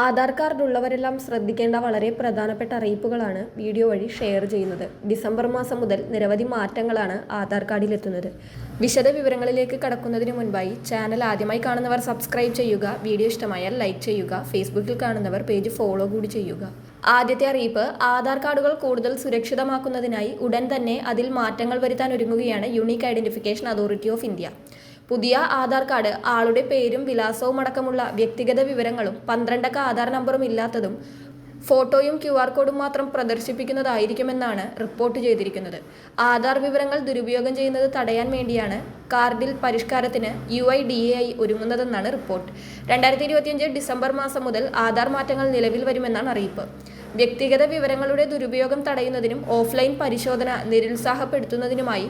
Aadhaar card ഉള്ളവരെല്ലാം ശ്രദ്ധിക്കേണ്ട വളരെ പ്രധാനപ്പെട്ട അറിയിപ്പുകളാണ് വീഡിയോ വഴി ഷെയർ ചെയ്യുന്നത്. ഡിസംബർ മാസം മുതൽ നിരവധി മാറ്റങ്ങളാണ് ആധാർ കാർഡിലെത്തുന്നത്. വിശദ വിവരങ്ങളിലേക്ക് കടക്കുന്നതിന് മുൻപായി ചാനൽ ആദ്യമായി കാണുന്നവർ സബ്സ്ക്രൈബ് ചെയ്യുക വീഡിയോ ഇഷ്ടമായാൽ ലൈക്ക് ചെയ്യുക ഫേസ്ബുക്കിൽ കാണുന്നവർ പേജ് ഫോളോ കൂടി ചെയ്യുക. ആദ്യത്തെ അറിയിപ്പ് ആധാർ കാർഡുകൾ കൂടുതൽ സുരക്ഷിതമാക്കുന്നതിനായി ഉടൻ തന്നെ അതിൽ മാറ്റങ്ങൾ വരുത്താൻ ഒരുങ്ങുകയാണ് unique identification authority of India. പുതിയ ആധാർ കാർഡ് ആളുടെ പേരും വിലാസവും അടക്കമുള്ള വ്യക്തിഗത വിവരങ്ങളും പന്ത്രണ്ടക്ക ആധാർ നമ്പറും ഇല്ലാത്തതും ഫോട്ടോയും ക്യു ആർ കോഡും മാത്രം പ്രദർശിപ്പിക്കുന്നതായിരിക്കുമെന്നാണ് റിപ്പോർട്ട് ചെയ്തിരിക്കുന്നത്. ആധാർ വിവരങ്ങൾ ദുരുപയോഗം ചെയ്യുന്നത് തടയാൻ വേണ്ടിയാണ് കാർഡിൽ പരിഷ്കാരത്തിന് U I D A I ഒരുങ്ങുന്നതെന്നാണ് report. രണ്ടായിരത്തി ഇരുപത്തിയഞ്ച് ഡിസംബർ മാസം മുതൽ ആധാർ മാറ്റങ്ങൾ നിലവിൽ വരുമെന്നാണ് അറിയിപ്പ്. വ്യക്തിഗത വിവരങ്ങളുടെ ദുരുപയോഗം തടയുന്നതിനും ഓഫ്ലൈൻ പരിശോധന നിരുത്സാഹപ്പെടുത്തുന്നതിനുമായി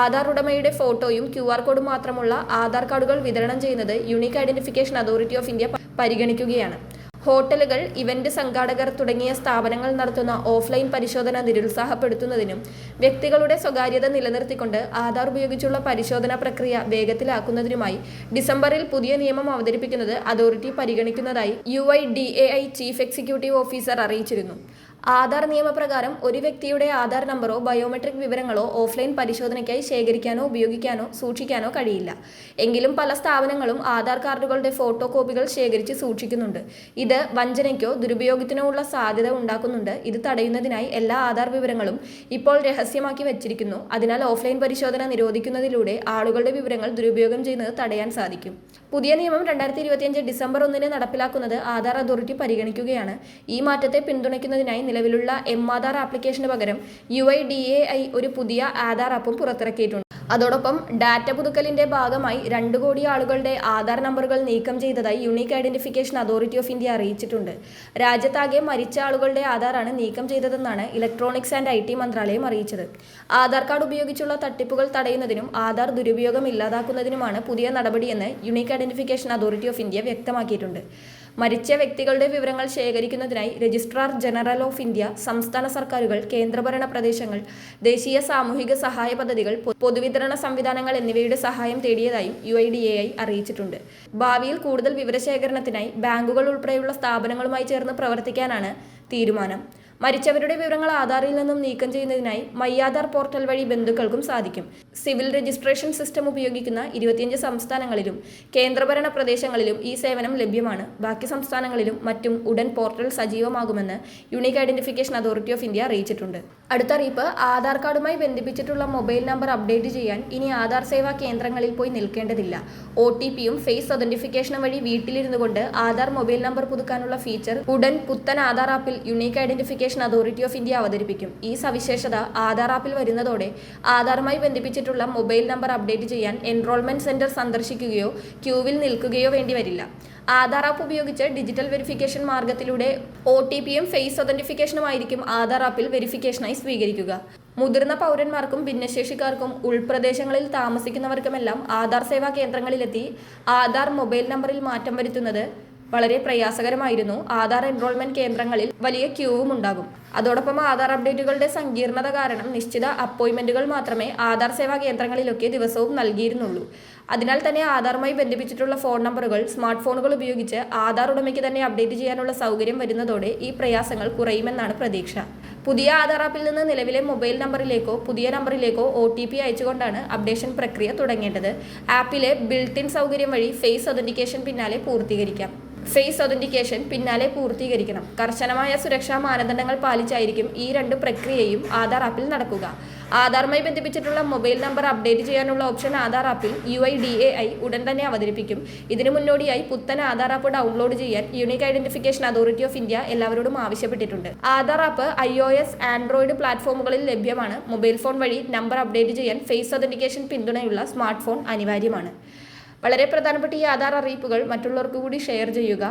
ആധാർ ഉടമയുടെ ഫോട്ടോയും ക്യു ആർ കോഡും മാത്രമുള്ള ആധാർ കാർഡുകൾ വിതരണം ചെയ്യുന്നത് unique identification authority of India പരിഗണിക്കുകയാണ്. ഹോട്ടലുകൾ ഇവന്റ് സംഘാടകർ തുടങ്ങിയ സ്ഥാപനങ്ങൾ നടത്തുന്ന ഓഫ്ലൈൻ പരിശോധന നിരുത്സാഹപ്പെടുത്തുന്നതിനും വ്യക്തികളുടെ സ്വകാര്യത നിലനിർത്തിക്കൊണ്ട് ആധാർ ഉപയോഗിച്ചുള്ള പരിശോധനാ പ്രക്രിയ വേഗത്തിലാക്കുന്നതിനുമായി ഡിസംബറിൽ പുതിയ നിയമം അവതരിപ്പിക്കുന്നത് authority പരിഗണിക്കുന്നതായി U I D A I chief executive officer അറിയിച്ചിരുന്നു. ആധാർ നിയമപ്രകാരം ഒരു വ്യക്തിയുടെ ആധാർ നമ്പറോ ബയോമെട്രിക് വിവരങ്ങളോ ഓഫ്ലൈൻ പരിശോധനയ്ക്കായി ശേഖരിക്കാനോ ഉപയോഗിക്കാനോ സൂക്ഷിക്കാനോ കഴിയില്ല. എങ്കിലും പല സ്ഥാപനങ്ങളും ആധാർ കാർഡുകളുടെ ഫോട്ടോ കോപ്പികൾ ശേഖരിച്ച് സൂക്ഷിക്കുന്നുണ്ട്. ഇത് വഞ്ചനയ്ക്കോ ദുരുപയോഗത്തിനോ ഉള്ള സാധ്യത ഉണ്ടാക്കുന്നുണ്ട്. ഇത് തടയുന്നതിനായി എല്ലാ ആധാർ വിവരങ്ങളും ഇപ്പോൾ രഹസ്യമാക്കി വച്ചിരിക്കുന്നു. അതിനാൽ ഓഫ്ലൈൻ പരിശോധന നിരോധിക്കുന്നതിലൂടെ ആളുകളുടെ വിവരങ്ങൾ ദുരുപയോഗം ചെയ്യുന്നത് തടയാൻ സാധിക്കും. പുതിയ നിയമം രണ്ടായിരത്തി ഇരുപത്തിയഞ്ച് ഡിസംബർ ഒന്നിന് നടപ്പിലാക്കുന്നത് ആധാർ അതോറിറ്റി പരിഗണിക്കുകയാണ്. ഈ മാറ്റത്തെ പിന്തുണയ്ക്കുന്നതിനായി നിലവിലുള്ള എം ആധാർ ആപ്ലിക്കേഷന് പകരം U I D A I ഒരു പുതിയ ആധാർ ആപ്പും പുറത്തിറക്കിയിട്ടുണ്ട്. അതോടൊപ്പം ഡാറ്റ പുതുക്കലിന്റെ ഭാഗമായി രണ്ടു കോടി ആളുകളുടെ ആധാർ നമ്പറുകൾ നീക്കം ചെയ്തതായി unique identification authority of India അറിയിച്ചിട്ടുണ്ട്. രാജ്യത്താകെ മരിച്ച ആളുകളുടെ ആധാറാണ് നീക്കം ചെയ്തതെന്നാണ് ഇലക്ട്രോണിക്സ് ആൻഡ് ഐ ടി മന്ത്രാലയം അറിയിച്ചത്. ആധാർ കാർഡ് ഉപയോഗിച്ചുള്ള തട്ടിപ്പുകൾ തടയുന്നതിനും ആധാർ ദുരുപയോഗം ഇല്ലാതാക്കുന്നതിനുമാണ് പുതിയ നടപടിയെന്ന് unique identification authority of India വ്യക്തമാക്കിയിട്ടുണ്ട്. മരിച്ച വ്യക്തികളുടെ വിവരങ്ങൾ ശേഖരിക്കുന്നതിനായി രജിസ്ട്രാർ ജനറൽ ഓഫ് ഇന്ത്യ സംസ്ഥാന സർക്കാരുകൾ കേന്ദ്രഭരണ പ്രദേശങ്ങൾ ദേശീയ സാമൂഹിക സഹായ പദ്ധതികൾ പൊതുവിതരണ സംവിധാനങ്ങൾ എന്നിവയുടെ സഹായം തേടിയതായും U I D A I അറിയിച്ചിട്ടുണ്ട്. ഭാവിയിൽ കൂടുതൽ വിവരശേഖരണത്തിനായി ബാങ്കുകൾ ഉൾപ്പെടെയുള്ള സ്ഥാപനങ്ങളുമായി ചേർന്ന് പ്രവർത്തിക്കാനാണ് തീരുമാനം. മരിച്ചവരുടെ വിവരങ്ങൾ ആധാറിൽ നിന്നും നീക്കം ചെയ്യുന്നതിനായി മയ്യാധാർ പോർട്ടൽ വഴി ബന്ധുക്കൾക്കും സാധിക്കും. സിവിൽ രജിസ്ട്രേഷൻ സിസ്റ്റം ഉപയോഗിക്കുന്ന ഇരുപത്തിയഞ്ച് സംസ്ഥാനങ്ങളിലും കേന്ദ്രഭരണ പ്രദേശങ്ങളിലും ഈ സേവനം ലഭ്യമാണ്. ബാക്കി സംസ്ഥാനങ്ങളിലും മറ്റും ഉടൻ portal സജീവമാകുമെന്ന് unique identification authority of India അറിയിച്ചിട്ടുണ്ട്. അടുത്ത അറിയിപ്പ് ആധാർ കാർഡുമായി ബന്ധിപ്പിച്ചിട്ടുള്ള മൊബൈൽ നമ്പർ അപ്ഡേറ്റ് ചെയ്യാൻ ഇനി ആധാർ സേവാ കേന്ദ്രങ്ങളിൽ പോയി നിൽക്കേണ്ടതില്ല. ഒ ടി പിയും ഫേസ് ഒതന്റിഫിക്കേഷനും വഴി വീട്ടിലിരുന്നു കൊണ്ട് ആധാർ മൊബൈൽ നമ്പർ പുതുക്കാനുള്ള ഫീച്ചർ ഉടൻ പുത്തൻ ആധാർ ആപ്പിൽ unique identification authority of India അവതരിപ്പിക്കും. ഈ സവിശേഷത ആധാർ ആപ്പിൽ വരുന്നതോടെ ആധാറുമായി ബന്ധിപ്പിച്ചിട്ടുള്ള മൊബൈൽ നമ്പർ അപ്ഡേറ്റ് ചെയ്യാൻ എൻറോൾമെന്റ് സെന്റർ സന്ദർശിക്കുകയോ ക്യൂവിൽ നിൽക്കുകയോ വേണ്ടി വരില്ല. ആധാർ ആപ്പ് ഉപയോഗിച്ച് ഡിജിറ്റൽ വെരിഫിക്കേഷൻ മാർഗത്തിലൂടെ ഒ ടി പിയും ഫേസ് ഒതന്റിഫിക്കേഷനുമായിരിക്കും ആധാർ ആപ്പിൽ വെരിഫിക്കേഷനായി സ്വീകരിക്കുക. മുതിർന്ന പൗരന്മാർക്കും ഭിന്നശേഷിക്കാർക്കും ഉൾപ്രദേശങ്ങളിൽ താമസിക്കുന്നവർക്കുമെല്ലാം ആധാർ സേവാ കേന്ദ്രങ്ങളിലെത്തി ആധാർ മൊബൈൽ നമ്പറിൽ മാറ്റം വരുത്തുന്നത് വളരെ പ്രയാസകരമായിരുന്നു. ആധാർ എൻറോൾമെന്റ് കേന്ദ്രങ്ങളിൽ വലിയ ക്യൂവും ഉണ്ടാകും. അതോടൊപ്പം ആധാർ അപ്ഡേറ്റുകളുടെ സങ്കീർണത കാരണം നിശ്ചിത അപ്പോയിന്റ്മെന്റുകൾ മാത്രമേ ആധാർ സേവാ കേന്ദ്രങ്ങളിലൊക്കെ ദിവസവും നൽകിയിരുന്നുള്ളൂ. അതിനാൽ തന്നെ ആധാറുമായി ബന്ധിപ്പിച്ചിട്ടുള്ള ഫോൺ നമ്പറുകൾ സ്മാർട്ട് ഫോണുകൾ ഉപയോഗിച്ച് ആധാർ ഉടമയ്ക്ക് തന്നെ അപ്ഡേറ്റ് ചെയ്യാനുള്ള സൗകര്യം വരുന്നതോടെ ഈ പ്രയാസങ്ങൾ കുറയുമെന്നാണ് പ്രതീക്ഷ. പുതിയ ആധാർ ആപ്പിൽ നിന്ന് നിലവിലെ മൊബൈൽ നമ്പറിലേക്കോ പുതിയ നമ്പറിലേക്കോ ഒ ടി പി അയച്ചുകൊണ്ടാണ് അപ്ഡേഷൻ പ്രക്രിയ തുടങ്ങേണ്ടത്. ആപ്പിലെ ബിൽട്ടിൻ സൗകര്യം വഴി ഫേസ് ഒതന്റിക്കേഷൻ പിന്നാലെ പൂർത്തീകരിക്കാം. ഫേസ് ഒതന്റിക്കേഷൻ പിന്നാലെ പൂർത്തീകരിക്കണം. കർശനമായ സുരക്ഷാ മാനദണ്ഡങ്ങൾ പാലിച്ചായിരിക്കും ഈ രണ്ട് പ്രക്രിയയും ആധാർ ആപ്പിൽ നടക്കുക. ആധാറുമായി ബന്ധിപ്പിച്ചിട്ടുള്ള മൊബൈൽ നമ്പർ അപ്ഡേറ്റ് ചെയ്യാനുള്ള ഓപ്ഷൻ ആധാർ ആപ്പിൽ U I D A I ഉടൻ തന്നെ അവതരിപ്പിക്കും. ഇതിനു മുന്നോടിയായി പുത്തൻ ആധാർ ആപ്പ് ഡൗൺലോഡ് ചെയ്യാൻ unique identification authority of India എല്ലാവരോടും ആവശ്യപ്പെട്ടിട്ടുണ്ട്. Aadhaar app I O S android പ്ലാറ്റ്ഫോമുകളിൽ ലഭ്യമാണ്. മൊബൈൽ ഫോൺ വഴി നമ്പർ അപ്ഡേറ്റ് ചെയ്യാൻ ഫേസ് ഒതന്റിക്കേഷൻ പിന്തുണയുള്ള സ്മാർട്ട് ഫോൺ അനിവാര്യമാണ്. വളരെ പ്രധാനപ്പെട്ട ഈ ആധാർ അറിയിപ്പുകൾ മറ്റുള്ളവർക്ക് കൂടി ഷെയർ ചെയ്യുക.